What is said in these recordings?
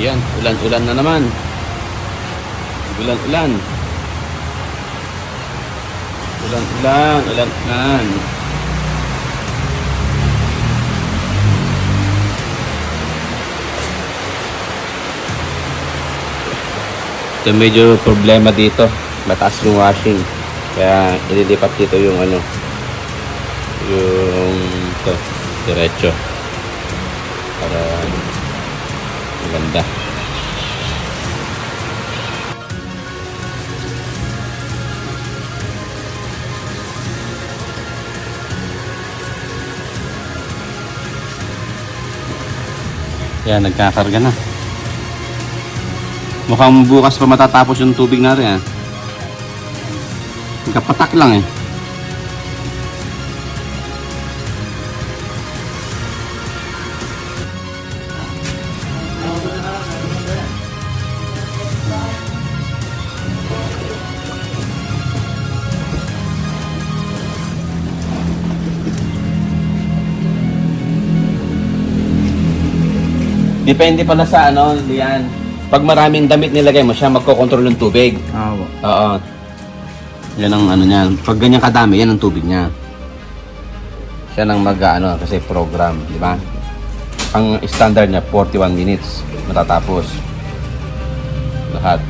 Ayan, ulan-ulan na naman. Ulan-ulan. Ulan-ulan, ulan-ulan. Ito medyo problema dito. Mataas yung washing. Kaya ililipat dito yung ano. Yung ito. Diretso. Para maganda. Yan, nagkakarga na. Mukhang bukas pa matatapos yung tubig natin ah. Nagkapatak lang eh. Depende pala sa ano, Lian. Pag maraming damit nilagay mo, siya magkocontrol ng tubig. Oo po. Oo. Yan ang ano niyan. Pag ganyan kadami, yan ang tubig niya. Siya nang mag ano, kasi program, di ba? Ang standard niya, 41 minutes matatapos. Lahat.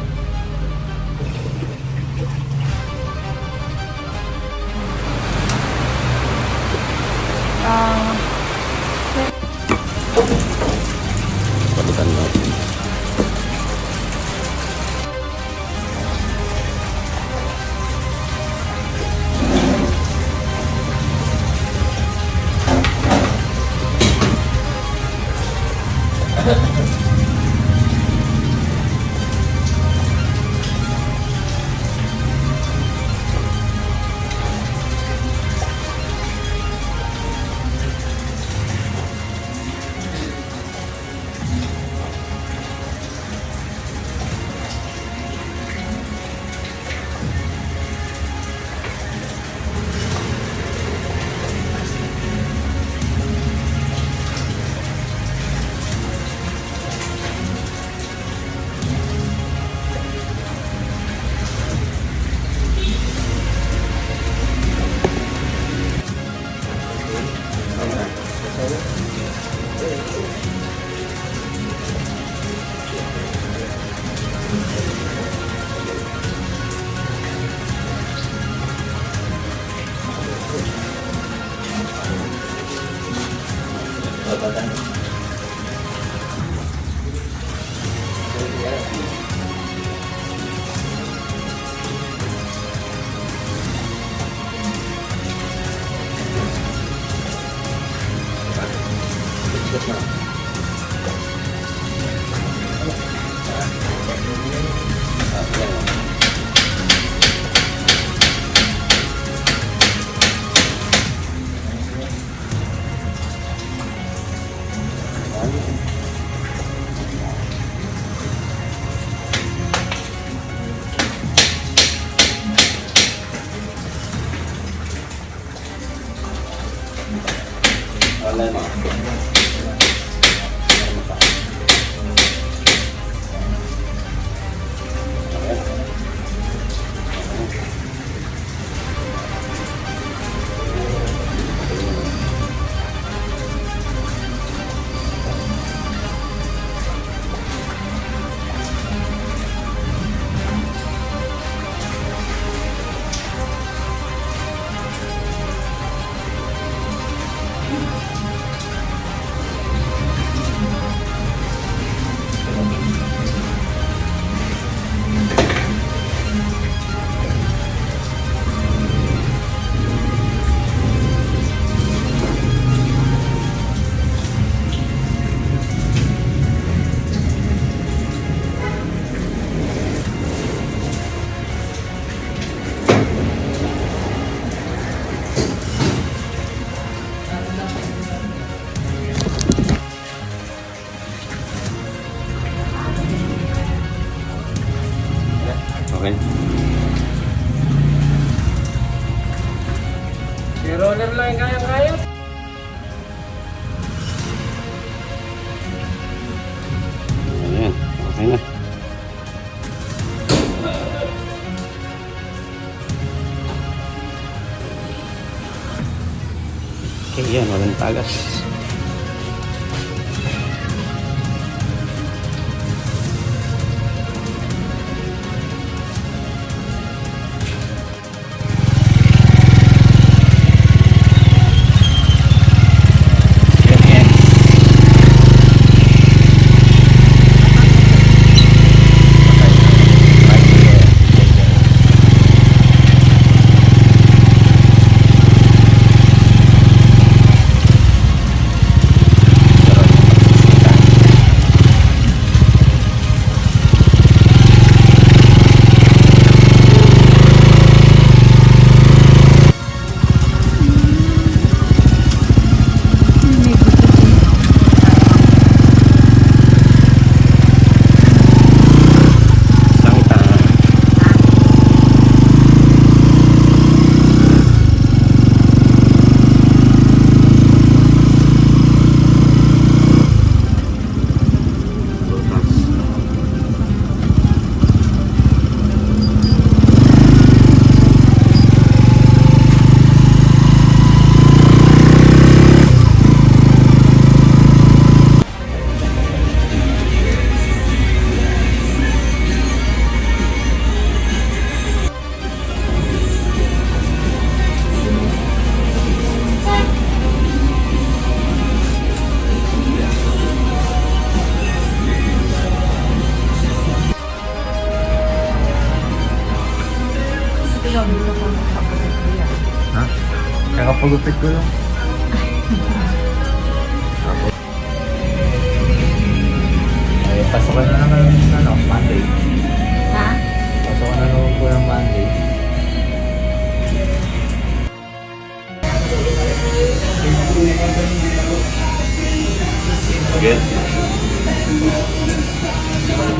Wala walang tagas. Kakapagupit ko lang. Ay, pasokan na naman ng ano, Monday. Ha? Pasokan na naman po ng Monday. Good.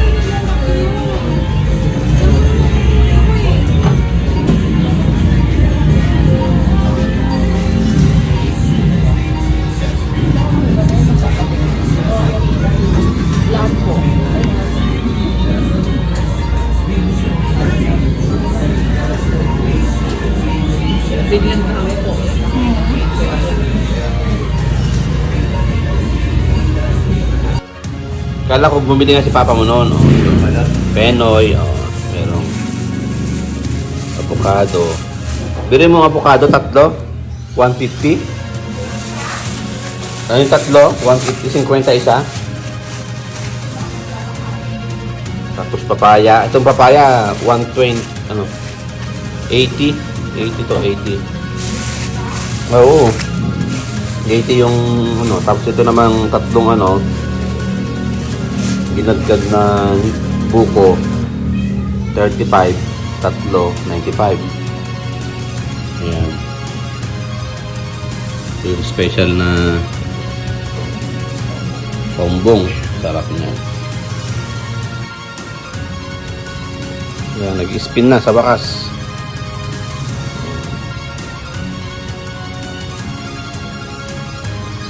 Kala ko bumili nga si Papa mo noon. Oh. Penoy, oh. merong avocado. Bili mo ang avocado, tatlo? 150? Ano yung tatlo? 150, 50 isa? Tapos papaya. Itong papaya, 120, ano? 80. 80 to 80. Oo. 80 yung ano. Tapos ito namang tatlong ano. Ginagdag na buko. 35. Tatlo. 95. Ayan. Yung special na Pombong. Sarap niya. Yan, nag-spin na sa bakas.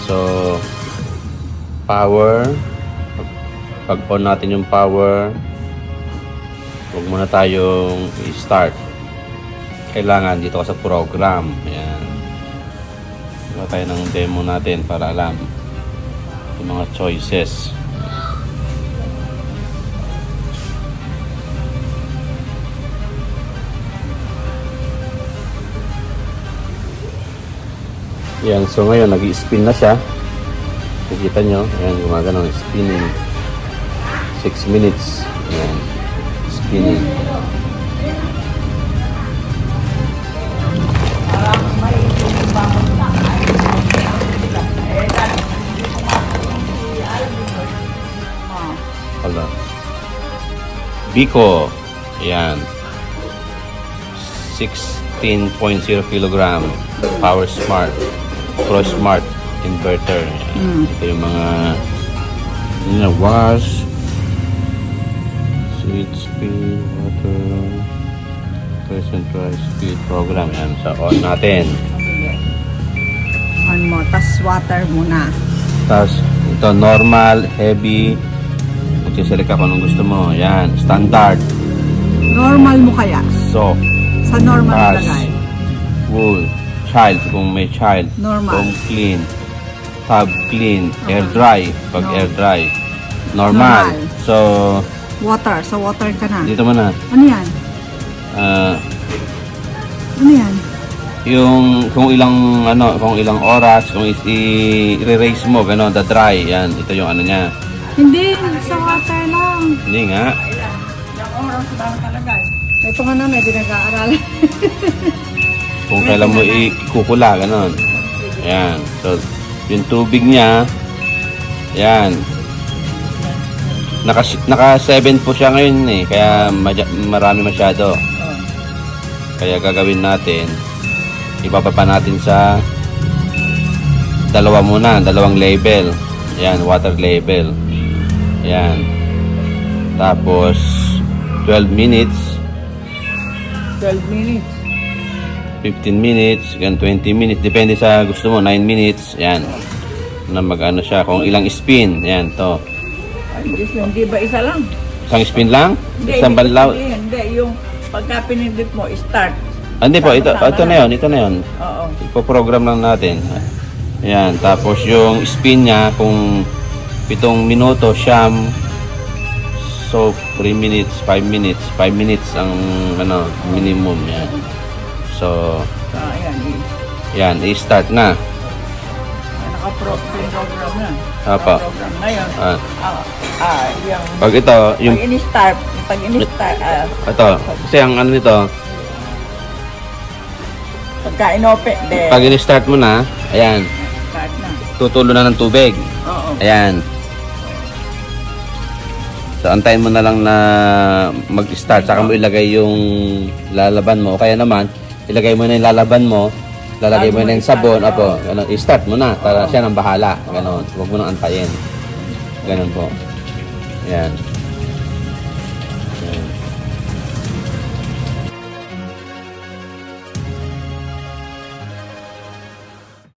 So, power. Pag-on natin yung power, huwag muna tayong i-start. Kailangan dito ka sa program. Ayan. Gawa tayo ng demo natin para alam yung mga choices. Yan, so ngayon nag-spin na siya. Nakikita nyo, ayan, gumagano, spinning. 6 minutes. Ayan, spinning. Hala. Biko. Ayan. 16.0 kilogram. Power Smart. Pro Smart inverter. Ayan. Ito yung mga yun na, wash, sweet speed, water, present dry speed program. Yan. So, on natin. Sige. On mo, tas water muna. Tapos, ito, normal, heavy. Magsiselect ka kung anong gusto mo. Yan, standard, Normal mo kaya? soft, Sa normal Pass. lagay. wool, child kung may child, Normal. home clean, tub clean, air Okay. dry pag No. air dry. Normal. Normal. So, Water. Sa water ka na. dito mo na. Ano yan? ah, Ano yan? yung kung ilang ano, kung ilang oras, kung i- i- i-erase mo, gano'n, the dry, yan, ito yung ano niya. Hindi. Sa water lang. Hindi nga. Yung oras lang talaga. Ito nga na, may pinag-aaralan. Kung kailan mo ikukula, gano'n. Ayan. So, yung tubig niya, yan. Naka, naka 7 po siya ngayon eh, kaya marami masyado. Kaya gagawin natin, ibababa natin sa dalawa muna, dalawang label. Yan, water label. Yan. Tapos, 12 minutes, 12 minutes. 15 minutes, gan 20 minutes, depende sa gusto mo, 9 minutes, yan. Na mag-ano siya, kung ilang spin, yan, to. Ay, Diyos mo, hindi ba isa lang? Isang spin lang? Hindi, Isang ibig banlaw? sabihin, Hindi, yung pagka pinindit mo, start. Ah, Hindi po, ito, Tama-tama ito na yun, ito na yun. Oo. Ipo-program lang natin. Yan, tapos yung spin niya, kung pitong minuto, siyam, so 3 minutes, 5 minutes, 5 minutes ang ano, minimum yan. So, So, ayan. i- yan, i-start na. Naka-program na. Apa. Program ngayon. Ah, Ah, ah, yung... pag ito, yung Pag in-start, pag in-start, ah, Ito, kasi ang ano nito, pagka in-open, de, pag in-start mo na, ayan, start na. tutulo na ng tubig. Oo. Ayan. So, antayin mo na lang na mag-start. Saka mo ilagay yung lalaban mo. O kaya naman, ilagay mo na yung lalaban mo. Lalagay mo na yung sabon. Apo, ganun. I-start mo na para siya nang bahala. Ganon. Huwag mo nang antayin. Ganon po. Ayan.